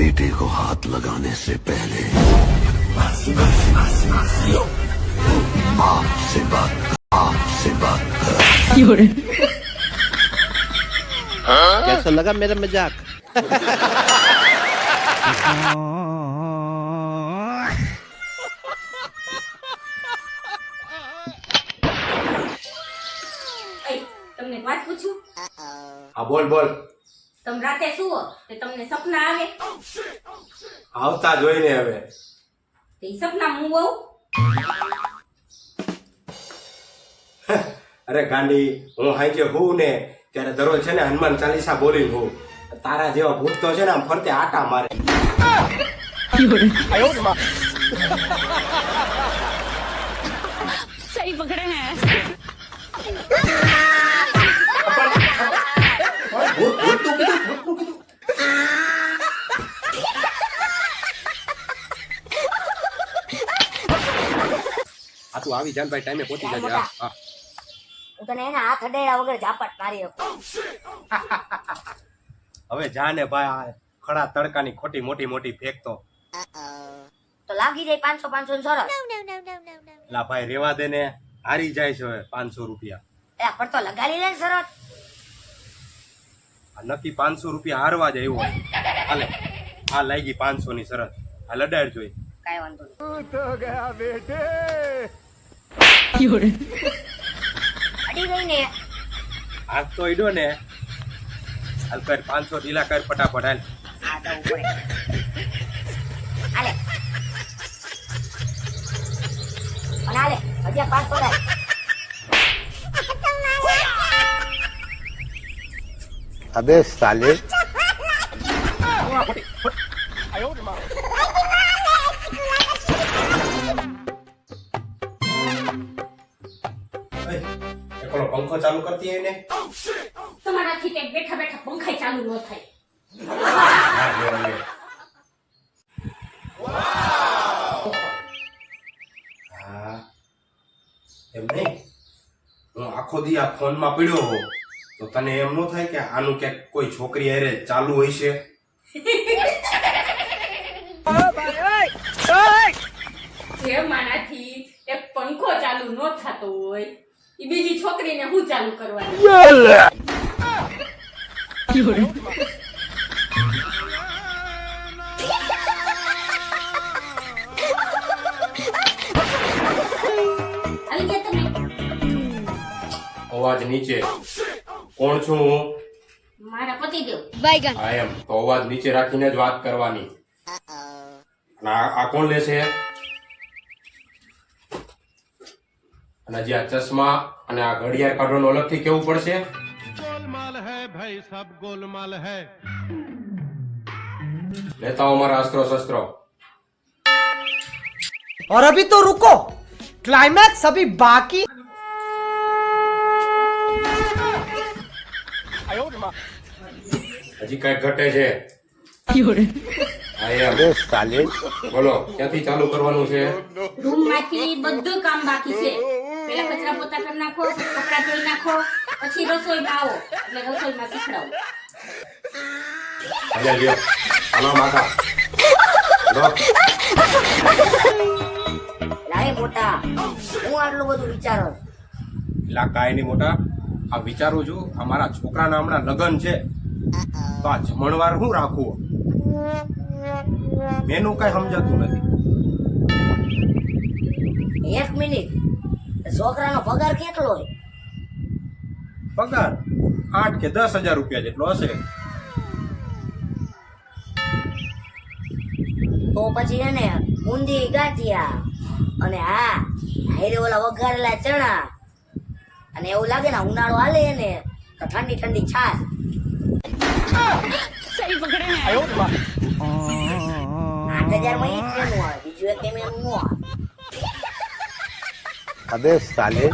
बेटे को हाथ लगाने से पहले आपसे बात आपसे बात कर 有人， कैसा लगा मेरा मजाक એ તમને એક વાત પૂછું હા બોલ બોલ તમે રાતે સુવો તે તમને સપના આવે આવતા જોઈને હવે તે ઈ સપના હું બહુ અરે ગાંડી હું હાઈજે હું ને ત્યારે દરરોજ છે ને હનુમાન ચાલીસા બોલીને હું તારા જેવા ભૂત તો છે ને આમ ફરતે આટા મારે 有人，सही આ તું આવી જાન ભાઈ ટાઈમે પહોંચી જજે હા હા. હું તને એના હાથ અડાડ્યા વગર ઝાપટ મારી શકું. હવે જાને ભાઈ આ ખડા તડકાની ખોટી મોટી મોટી ફેંકતો તો. લાગી જાય પાંચસો પાંચસો ને સરસ. લા ભાઈ રેવા દે ને હારી જાય છે હવે પાંચસો રૂપિયા. એ પણ તો લગાડી લે ને સરસ. આ નક્કી પાંચસો રૂપિયા હારવા જાય એવું હાલે આ લાગી પાંચસો ની શરત આ લડાડ જોઈ. કાંઈ વાંધો નહીં. 有人。અડી ગઈ ને હાથ તો ઈડો ને. હાલ કર પાંચસો ઢીલા કર ફટાફટ હાલ. અબે સાલે. પેલો પંખો ચાલુ કરતી હોય ને. તમારાથી તે બેઠા બેઠા પંખાય ચાલુ ન થાય. હા એમ નહીં? હું આખો દી આ ફોનમાં પડ્યો હો તો તને એમ ન થાય કે આનું ક્યાંક કોઈ છોકરી અરે ચાલુ હોય છે? જેમાનાથી એક પંખો ચાલુ ન થતો હોય. એ બીજી છોકરીને હું ચાલુ કરવાની? અવાજ નીચે. કોણ છું હું? મારા પતિ દેવ. આઈ એમ. તો અવાજ નીચે રાખીને જ વાત કરવાની. આ આ કોણ લેશે? અને જે આ ચશ્મા અને આ ઘડિયાળ કાઢવાનું અલગથી કેવું પડશે गोलमाल है भाई सब गोलमाल है લેતા આવો મારા અસ્ત્રો શસ્ત્રો और अभी तो रुको क्लाइमैक्स अभी बाकी હજી કઈ ઘટે છે 有人， હા એમ अबे साले બોલો ક્યાંથી ચાલુ કરવાનું છે રૂમ માંથી બધું કામ બાકી છે પેલા કચરા પોતા કરી નાખો કપડા ધોઈ નાખો પછી રસોઈમાં આવો. એટલે રસોઈમાં શીખડાવું. લ્યો. લો. મોટા. હું આટલું બધું વિચારો? છો? કાંઈ નહીં મોટા. આ વિચારું છું આ મારા છોકરાના હમણાં લગ્ન છે. તો આ જમણવાર શું રાખવું મેનું કઈ સમજાતું નથી. એક મિનિટ. છોકરાનો પગાર કેટલો હોય? પગાર આઠ કે દસ હજાર રૂપિયા જેટલો હશે. તો પછી એને ઊંધી ગાંઠિયા અને હા હારે ઓલા વઘારેલા ચણા અને એવું લાગે ને ઉનાળો હાલે એને તો ઠંડી ઠંડી છાશ. આઠ હજારમાં એક બીજું એક એમ એમ નો Cadê o Salê?